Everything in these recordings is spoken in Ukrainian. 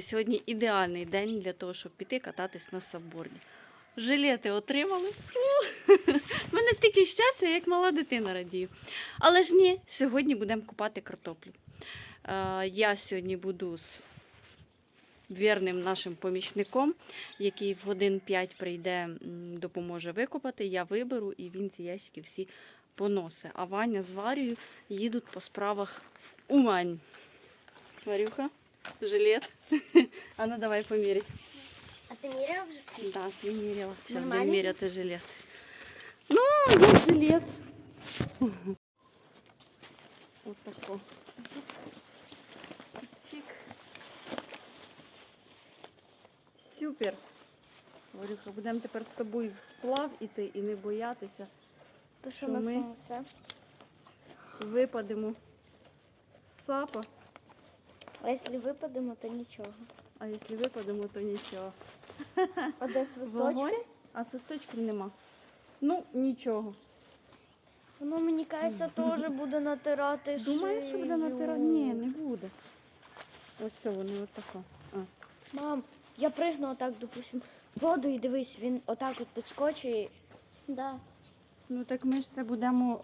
Сьогодні ідеальний день для того, щоб піти кататись на сабборді. Жилети отримали. У мене стільки щастя, як мала дитина радію. Але ж ні, сьогодні будемо купати картоплю. Е, Я сьогодні буду з вірним нашим помічником, який в годин 5 прийде, допоможе викопати. Я виберу і він ці ящики всі поносить. А Ваня з Варією їдуть по справах в Умань. Варюха, жилет. А ну давай поміряй. А ти міряв вже свій? Да, свій міряла. Зараз будемо Нормальний? міряти жилет. Ну, як жилет. Ось тако. Чик. Супер. Варюха, будемо тепер з тобою в сплав іти і не боятися. То що на сонце? Випадемо з сапа, А якщо випадемо, то нічого. а якщо випадемо, то нічого. А де свисточки? а свисточків нема. Ну, нічого. Воно мені кажеться, теж буде натирати Думаєш, що буде натирати? Ні, не буде. Ось це вони отако. А. Мам, я пригну отак, допустим, воду і дивись, він отак от підскочить. Да. Ну так ми ж це будемо.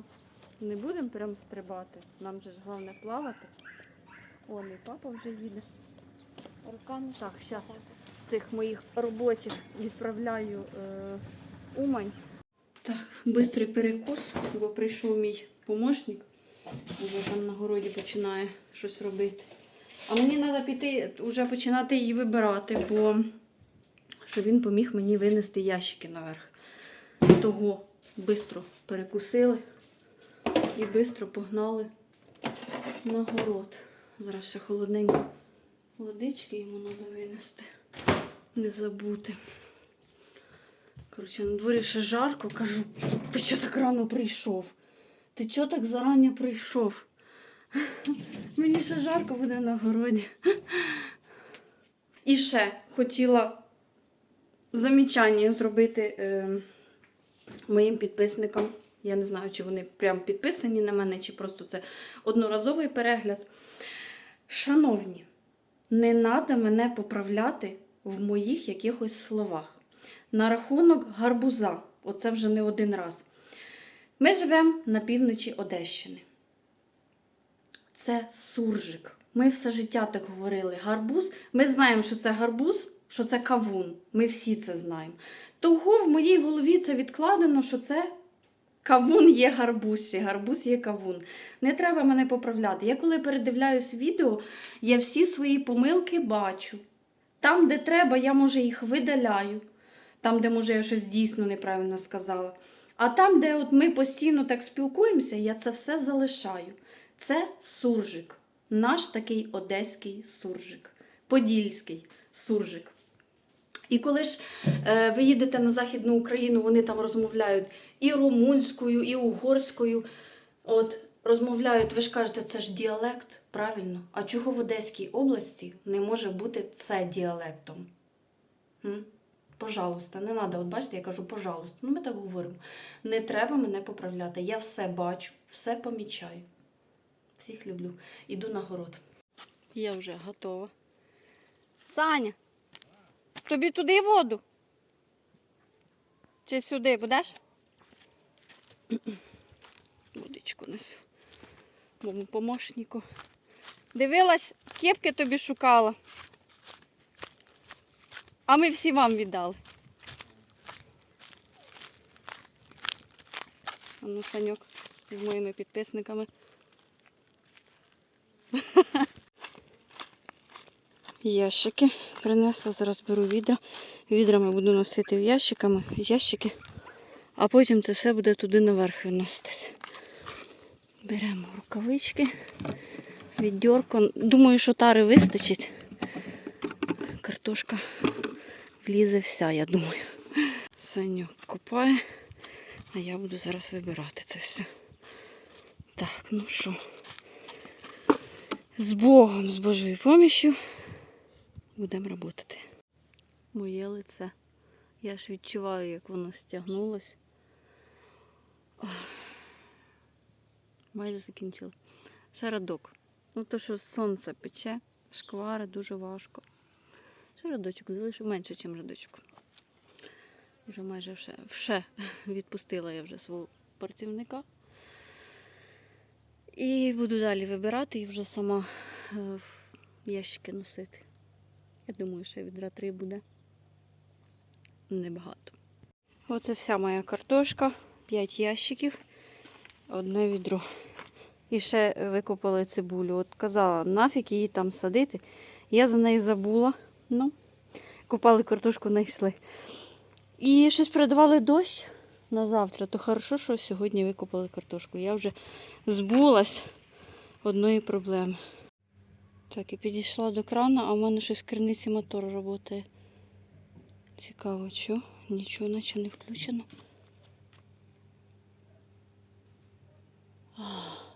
Е... Не будемо прям стрибати. Нам же ж головне плавати. О, і папа вже їде. Руками. Так, отак. Цих моїх робочих відправляю е... Умань. Так, швидкий перекус, бо прийшов мій помощник. Вже там на городі починає щось робити. А мені треба піти, вже починати її вибирати, бо щоб він поміг мені винести ящики наверх. Того швидко перекусили і швидко погнали на город. Зараз ще холодненько водички йому треба винести. Не забути. Коротше, на дворі ще жарко, кажу, ти що так рано прийшов? Ти чого так зарані прийшов? Мені ще жарко буде на городі. І ще хотіла замічання зробити е, моїм підписникам. Я не знаю, чи вони прям підписані на мене, чи просто це одноразовий перегляд. Шановні, не треба мене поправляти в моїх якихось словах. На рахунок гарбуза, оце вже не один раз. Ми живемо на півночі Одещини. Це суржик. Ми все життя так говорили. Гарбуз. Ми знаємо, що це гарбуз, що це кавун. Ми всі це знаємо. Того в моїй голові це відкладено, що це кавун є гарбуз, гарбуз є кавун. Не треба мене поправляти. Я коли передивляюсь відео, я всі свої помилки бачу. Там, де треба, я може їх видаляю. Там, де може я щось дійсно неправильно сказала. А там, де от ми постійно так спілкуємося, я це все залишаю. Це суржик. Наш такий одеський суржик, подільський суржик. І коли ж е, ви їдете на Західну Україну, вони там розмовляють і румунською, і угорською. От розмовляють, ви ж кажете, це ж діалект, правильно? А чого в Одеській області не може бути це діалектом? М? Пожалуйста, не треба. От бачите, я кажу, пожалуйста. Ну, ми так говоримо. Не треба мене поправляти. Я все бачу, все помічаю. Всіх люблю. Іду на город. Я вже готова. Саня, тобі туди воду? Чи сюди будеш? Водичку несу. Моєму помощнику. Дивилась, кепки тобі шукала. А ми всі вам віддали. А ну, Саньок з моїми підписниками. Ящики принесла, зараз беру відра. Відрами буду носити в ящиками, ящики, а потім це все буде туди наверх виноситись. Беремо рукавички, віддьорко. Думаю, що тари вистачить. Картошка влізе вся, я думаю. Саню копає, а я буду зараз вибирати це все. Так, ну що, з Богом, з Божою помощю будемо працювати. Моє лице. Я ж відчуваю, як воно стягнулось. Майже закінчила. Ще радок. Ну, то, що сонце пече, шквари, дуже важко. Ще рядочок залишив менше, ніж рядочок. Вже майже все, все відпустила я вже свого працівника. І буду далі вибирати і вже сама е, в ящики носити. Я думаю, що відра три буде небагато. Оце вся моя картошка, 5 ящиків, одне відро. І ще викопали цибулю. От казала, нафіг її там садити. Я за неї забула. Ну, купали картошку, знайшли. І щось передавали дощ на завтра, то хорошо, що сьогодні викопали картошку. Я вже збулась одної проблеми. Так, і підійшла до крана, а в мене щось в криниці мотор працює. Цікаво, що? Нічого наче не включено.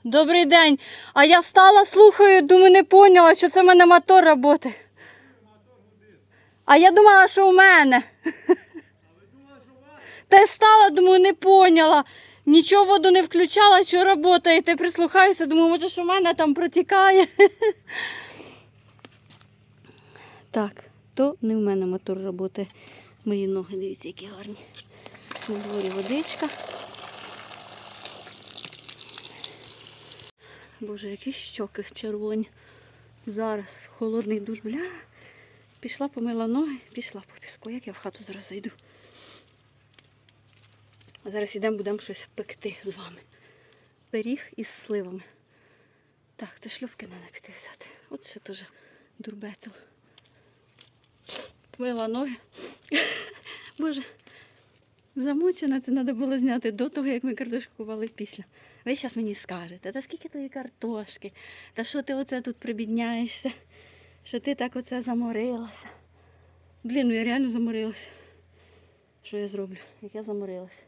Добрий день. А я стала, слухаю, думаю, не поняла, що це в мене мотор працює. А я думала, що у мене. Та я стала, думаю, не поняла. Нічого воду не включала, що працюєте. Прислухаюся, думаю, може, що в мене там протікає. Так, то не в мене мотор працює. Мої ноги, дивіться, які гарні. На дворі водичка. Боже, які щоки червоні. Зараз холодний душ, бля. Пішла, помила ноги, пішла по піску. Як я в хату зараз зайду. А зараз йдемо, будемо щось пекти з вами. Пиріг із сливами. Так, це шлюпки треба піти взяти. От ще теж дурбетел. Мила ноги. Боже, замучена, це треба було зняти до того, як ми картошку купували після. Ви зараз мені скажете, та скільки тої картошки? Та що ти оце тут прибідняєшся? Що ти так оце заморилася? Блін, ну я реально заморилася. Що я зроблю? Як я заморилася?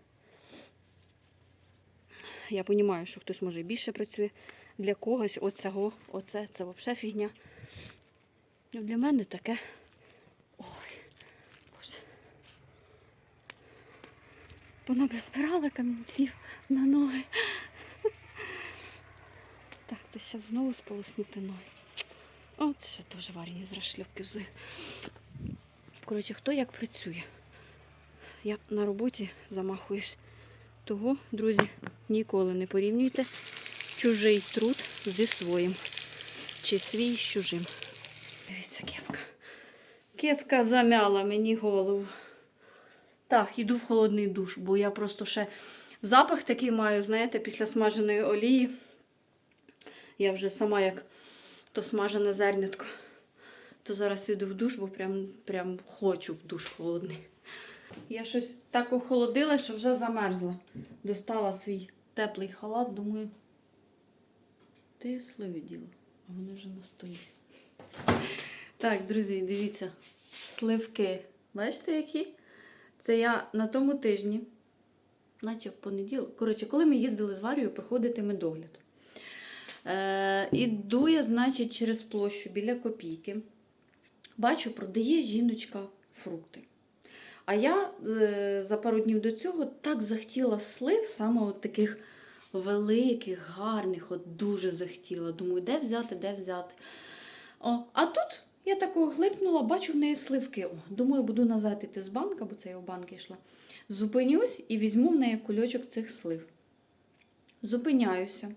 Я розумію, що хтось може більше працює. Для когось оцього, оце, це взагалі фігня. Для мене таке. Ой, Боже. Вона збирала камінців на ноги. Так, то зараз знову сполоснути ноги. От ще теж варені з шльопки взую. Коротше, хто як працює. Я на роботі замахуюсь. Того, друзі, ніколи не порівнюйте чужий труд зі своїм. Чи свій з чужим. Дивіться, кепка. Кепка замяла мені голову. Так, іду в холодний душ, бо я просто ще запах такий маю, знаєте, після смаженої олії. Я вже сама як то смажене зернятко. То зараз іду в душ, бо прям, прям хочу в душ холодний. Я щось так охолодила, що вже замерзла. Достала свій теплий халат, думаю, ти сливи діла, а вони вже на столі. Так, друзі, дивіться, сливки. Бачите, які? Це я на тому тижні, наче в понеділок. Коротше, коли ми їздили з Варією проходити медогляд. Е, іду я, значить, через площу біля копійки. Бачу, продає жіночка фрукти. А я е, за пару днів до цього так захотіла слив, саме от таких великих, гарних, от дуже захотіла. Думаю, де взяти, де взяти. О, а тут я такого глипнула, бачу в неї сливки. Думаю, буду назад іти з банка, бо це я в банк йшла. Зупинюсь і візьму в неї кульочок цих слив. Зупиняюся.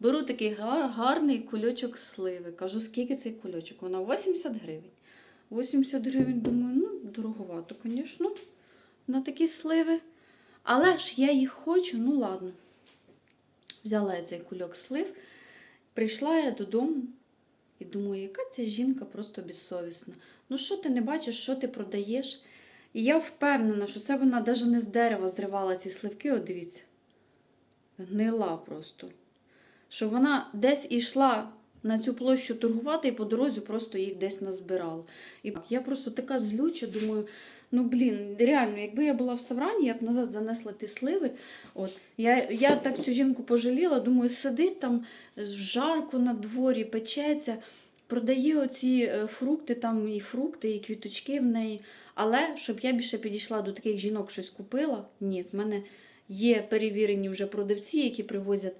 Беру такий гарний кульочок сливи. Кажу, скільки цей кульочок? Вона 80 гривень. 80 гривень, думаю, ну, дороговато, звісно, на такі сливи. Але ж я їх хочу, ну ладно. Взяла я цей кульок слив, прийшла я додому і думаю, яка ця жінка просто безсовісна. Ну, що ти не бачиш, що ти продаєш? І я впевнена, що це вона навіть не з дерева зривала ці сливки, от дивіться. Гнила просто. Що вона десь ішла на цю площу торгувати і по дорозі просто їх десь назбирала. І я просто така злюча, думаю, ну блін, реально, якби я була в Саврані, я б назад занесла ті сливи. От. Я, я так цю жінку пожаліла, думаю, сидить там жарко на дворі, печеться, продає оці е, фрукти, там і фрукти, і квіточки в неї. Але щоб я більше підійшла до таких жінок, щось купила, ні, в мене є перевірені вже продавці, які привозять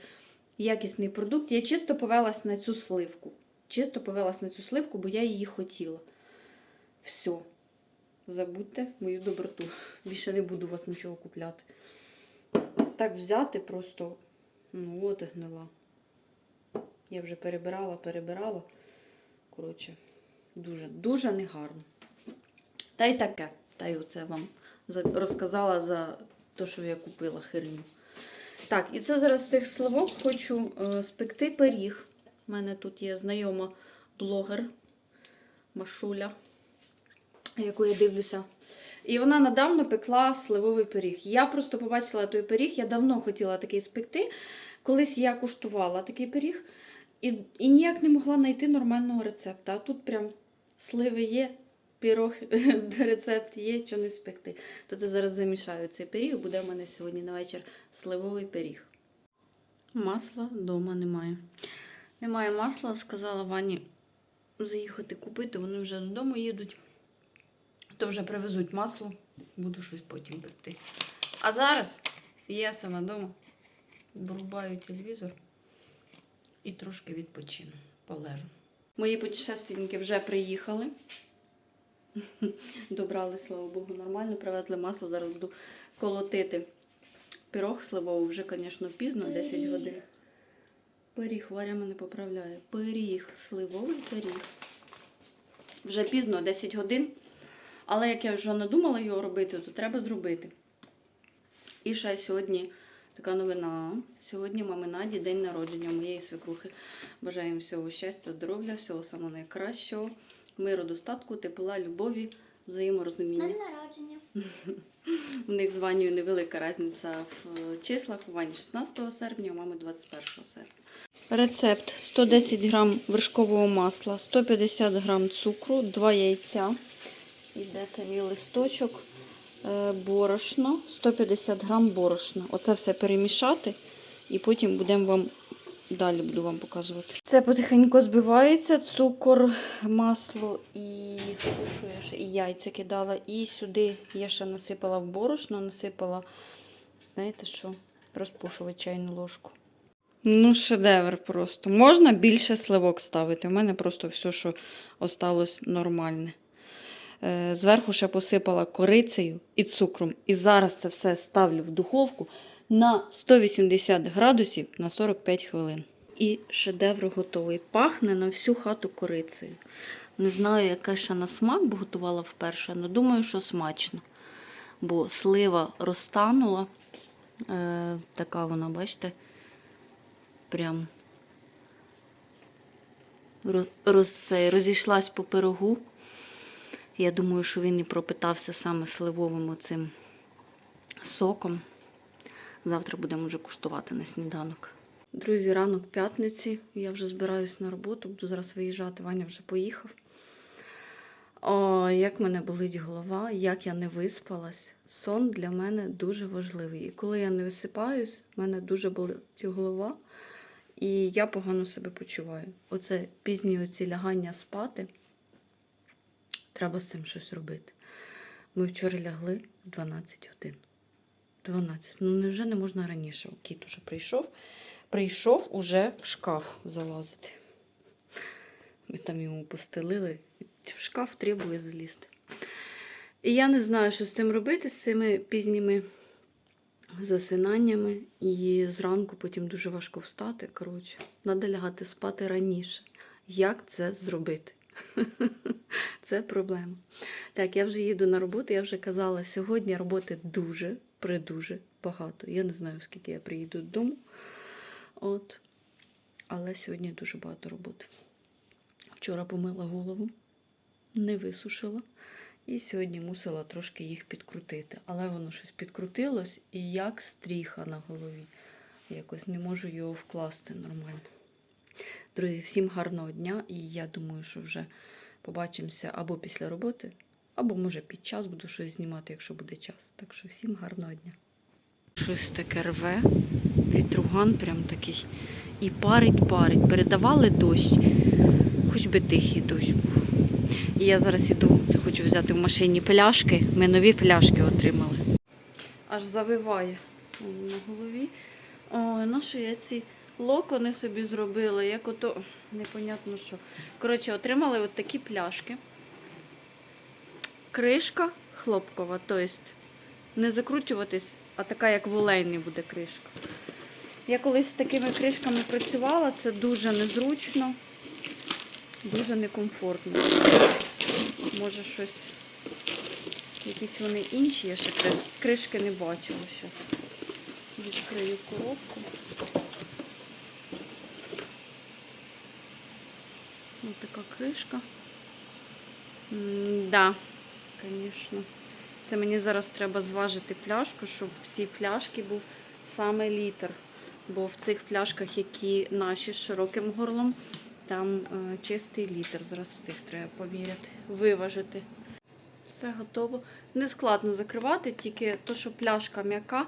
якісний продукт. Я чисто повелась на цю сливку. Чисто повелась на цю сливку, бо я її хотіла. Все. Забудьте мою доброту. Більше не буду у вас нічого купляти. Так взяти просто, ну от гнила. Я вже перебирала, перебирала. Коротше, дуже, дуже негарно. Та й таке. Та й оце вам розказала за те, що я купила херню. Так, і це зараз з цих сливок хочу е, спекти пиріг. У мене тут є знайома блогер Машуля, яку я дивлюся. І вона недавно пекла сливовий пиріг. Я просто побачила той пиріг, я давно хотіла такий спекти. Колись я куштувала такий пиріг і, і ніяк не могла знайти нормального рецепта. А тут прям сливи є, пірог, рецепт є, що не спекти. То це зараз замішаю цей пиріг, буде в мене сьогодні на вечір сливовий пиріг. Масла вдома немає. Немає масла, сказала Вані заїхати купити, вони вже додому їдуть. То вже привезуть масло, буду щось потім пекти. А зараз я сама вдома врубаю телевізор і трошки відпочину, полежу. Мої путешественники вже приїхали. Добрали, слава Богу, нормально, привезли масло. Зараз буду колотити пирог сливовий, вже, звісно, пізно, 10 годин. Пиріг, Варя мене поправляє. Пиріг, сливовий пиріг. Вже пізно, 10 годин. Але як я вже надумала його робити, то треба зробити. І ще сьогодні така новина. Сьогодні мами Наді день народження моєї свекрухи. Бажаємо всього щастя, здоров'я, всього самого найкращого, миру, достатку, тепла, любові, взаєморозуміння. День народження. У них з Ванею невелика різниця в е, числах. У Вані 16 серпня, у мами 21 серпня. Рецепт 110 грам вершкового масла, 150 грам цукру, 2 яйця. Іде мій листочок, е, борошно, 150 грам борошна. Оце все перемішати і потім будемо вам далі буду вам показувати. Це потихеньку збивається, цукор, масло і що я ще? І яйця кидала. І сюди я ще насипала в борошно, насипала, знаєте що, розпушувач чайну ложку. Ну, шедевр просто. Можна більше сливок ставити. У мене просто все, що осталось нормальне. Е, Зверху ще посипала корицею і цукром. І зараз це все ставлю в духовку на 180 градусів на 45 хвилин. І шедевр готовий. Пахне на всю хату корицею. Не знаю, яка ще на смак, бо готувала вперше, але думаю, що смачно. Бо слива розтанула. Е, така вона, бачите, прям роз, роз, розійшлась по пирогу. Я думаю, що він і пропитався саме сливовим оцим соком. Завтра будемо вже куштувати на сніданок. Друзі, ранок п'ятниці. Я вже збираюсь на роботу, буду зараз виїжджати. Ваня вже поїхав. О, як мене болить голова, як я не виспалась. Сон для мене дуже важливий. І коли я не висипаюсь, в мене дуже болить голова, і я погано себе почуваю. Оце пізні оці лягання спати. Треба з цим щось робити. Ми вчора лягли в 12 годин. 12. Ну невже не можна раніше? Кіт уже прийшов. Прийшов уже в шкаф залазити. Ми там йому постелили. В шкаф требує залізти. І я не знаю, що з цим робити, з цими пізніми засинаннями. І зранку потім дуже важко встати. Коротше, треба лягати спати раніше. Як це зробити? Це проблема. Так, я вже їду на роботу, я вже казала, сьогодні роботи дуже, придуже багато. Я не знаю, скільки я приїду додому. От. Але сьогодні дуже багато роботи. Вчора помила голову, не висушила. І сьогодні мусила трошки їх підкрутити. Але воно щось підкрутилось і як стріха на голові. Якось не можу його вкласти нормально. Друзі, всім гарного дня, і я думаю, що вже побачимося або після роботи, або може під час буду щось знімати, якщо буде час. Так що всім гарного дня. Щось таке рве, вітруган прям такий. І парить, парить. Передавали дощ, хоч би тихий дощ був. І я зараз іду, хочу взяти в машині пляшки. Ми нові пляшки отримали. Аж завиває на голові. Ой, на що я ці локони собі зробила, як ото непонятно що. Коротше, отримали от такі пляшки. Кришка хлопкова, тобто не закручуватись, а така, як волейний буде кришка. Я колись з такими кришками працювала, це дуже незручно, дуже некомфортно. Може щось, якісь вони інші, я ще кришки не бачила зараз. Відкрию коробку. Ось така кришка. М, Да, звісно. Це мені зараз треба зважити пляшку, щоб в цій пляшці був саме літр. Бо в цих пляшках, які наші з широким горлом, там е, чистий літр. Зараз в цих треба поміряти, виважити. Все готово. Не складно закривати, тільки то, що пляшка м'яка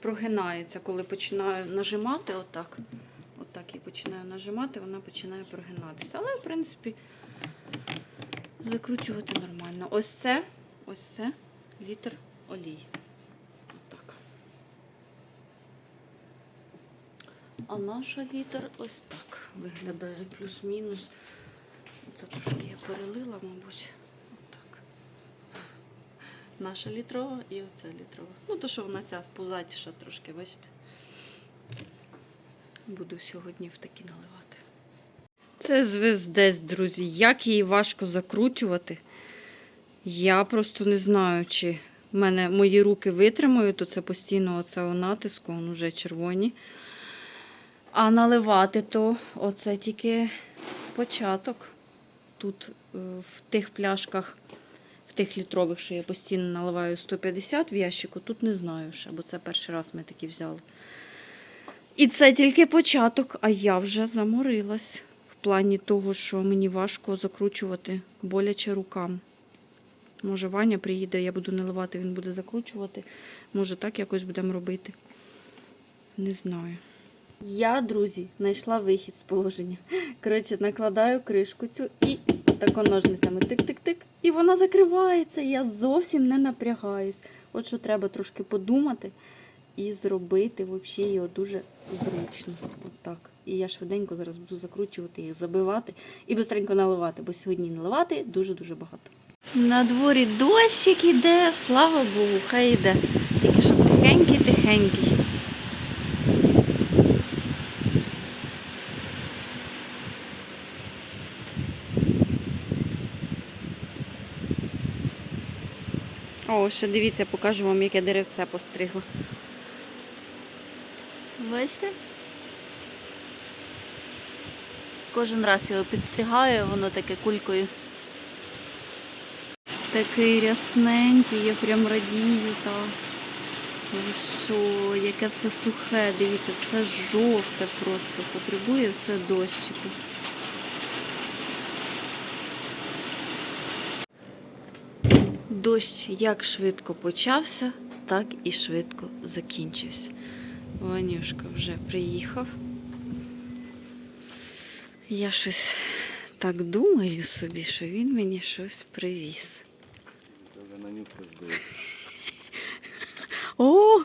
прогинається, коли починаю нажимати отак. Отак я починаю нажимати, вона починає прогинатися. Але, в принципі, закручувати нормально. Ось це, ось це літр олії. Отак. А наша літр ось так виглядає плюс-мінус. Це трошки я перелила, мабуть. Отак. Наша літрова і оця літрова. Ну, то, що вона ця пузатіша трошки, бачите. Буду сьогодні в такі наливати. Це звездець, друзі. Як її важко закручувати. Я просто не знаю, чи мене мої руки витримають, то це постійно оце натиску, он вже червоні. А наливати то оце тільки початок. Тут е, в тих пляшках, в тих літрових, що я постійно наливаю 150 в ящику, тут не знаю ще, бо це перший раз ми такі взяли. І це тільки початок, а я вже заморилась в плані того, що мені важко закручувати боляче рукам. Може, Ваня приїде, я буду наливати, він буде закручувати. Може, так якось будемо робити. Не знаю. Я, друзі, знайшла вихід з положення. Коротше, накладаю кришку цю і тако ножницями тик-тик-тик. І вона закривається. Я зовсім не напрягаюсь. От що треба трошки подумати і зробити взагалі його дуже зручно. От так. І я швиденько зараз буду закручувати їх, забивати і бистренько наливати, бо сьогодні наливати дуже-дуже багато. На дворі дощик іде, слава Богу, хай іде. Тільки щоб тихенький-тихенький. О, ще дивіться, покажу вам, яке деревце постригла. Бачите? Кожен раз його підстригаю, воно таке кулькою. Такий рясненький, я прям радію. Ви що, яке все сухе, дивіться, все жовте просто, потребує все дощику. Дощ як швидко почався, так і швидко закінчився. Ванюшка вже приїхав. Я щось так думаю собі, що він мені щось привіз. О!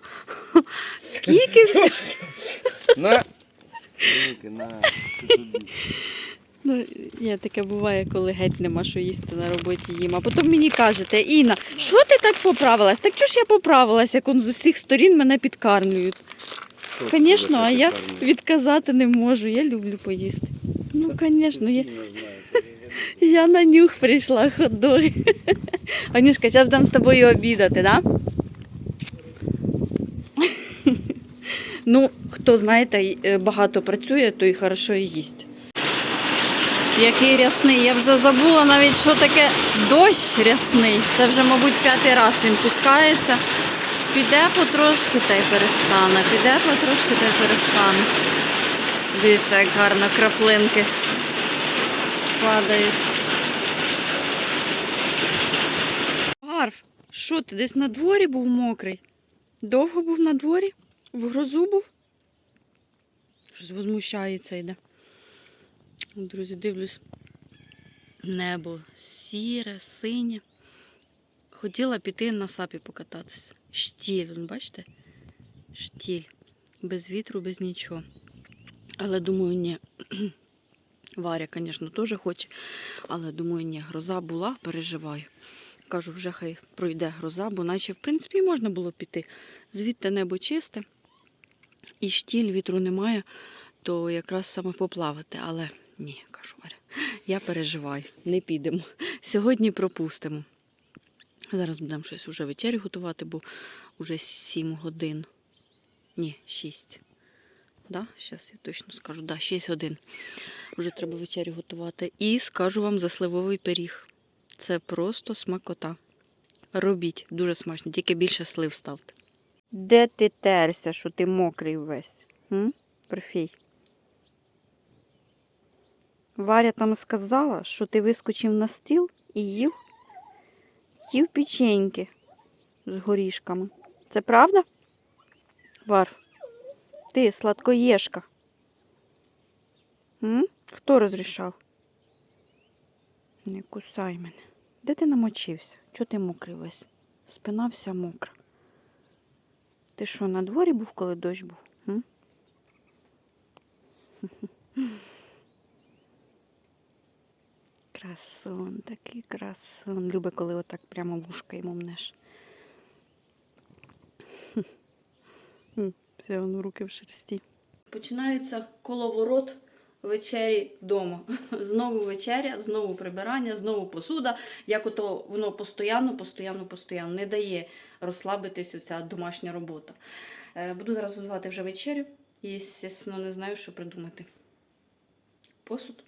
Скільки всього! На! Ну, я таке буває, коли геть нема що їсти на роботі їм. А потім мені кажете, Інна, що ти так поправилась? Так чого ж я поправилась, як он з усіх сторін мене підкармлюють? Звісно, а я відказати не можу. Я люблю поїсти. Ну, звісно, я, я на нюх прийшла ходою. Анюшка, зараз будемо з тобою обідати, так? Да? Ну, хто знаєте, багато працює, то і хорошо і їсть. Який рясний. Я вже забула навіть, що таке дощ рясний. Це вже, мабуть, п'ятий раз він пускається. Піде потрошки та й перестане. Піде потрошки та й перестане. Дивіться, як гарно краплинки падають. Гарф, що ти десь на дворі був мокрий? Довго був на дворі? В грозу був? Щось возмущається йде. Друзі, дивлюсь. Небо сіре, синє. Хотіла піти на сапі покататися. Штіль, бачите? Штіль. Без вітру, без нічого. Але думаю, ні. Варя, звісно, теж хоче, але думаю, ні, гроза була, переживаю. Кажу, вже хай пройде гроза, бо наче, в принципі, можна було піти. Звідти небо чисте, і штіль, вітру немає, то якраз саме поплавати. Але ні, кажу, Варя, я переживаю, не підемо. Сьогодні пропустимо. Зараз будемо щось вже вечерю готувати, бо вже 7 годин. Ні, 6. Да? Зараз я точно скажу. Да, 6 годин. Вже треба вечерю готувати. І скажу вам за сливовий пиріг. Це просто смакота. Робіть, дуже смачно, тільки більше слив ставте. Де ти терся, що ти мокрий весь? М? Варя там сказала, що ти вискочив на стіл і їв, їв печеньки з горішками. Це правда? Варф, ти сладкоєшка. М? Хто розрішав? Не кусай мене. Де ти намочився? Чого ти мокрий весь? Спина вся мокра. Ти що, на дворі був, коли дощ був? М? Красун, такий красун. Любить, коли отак прямо вушка йому мнеш. Все, воно руки в шерсті. Починається коловорот вечері вдома. Знову вечеря, знову прибирання, знову посуда. Як ото воно постійно, постійно, постійно не дає розслабитись оця домашня робота. Е, Буду зараз готувати вже вечерю і, звісно, не знаю, що придумати. Посуд.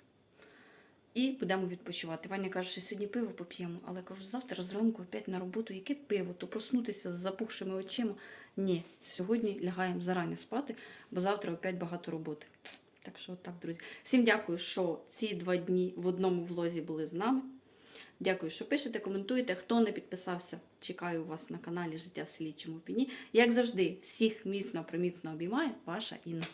І будемо відпочивати. Ваня каже, що сьогодні пиво поп'ємо, але кажу, завтра зранку опять на роботу. Яке пиво? То проснутися з запухшими очима. Ні, сьогодні лягаємо зарані спати, бо завтра опять багато роботи. Так що, так, друзі. Всім дякую, що ці два дні в одному влозі були з нами. Дякую, що пишете, коментуєте. Хто не підписався, чекаю вас на каналі Життя в селі Чому Піні. Як завжди, всіх міцно приміцно обіймаю, ваша Інна.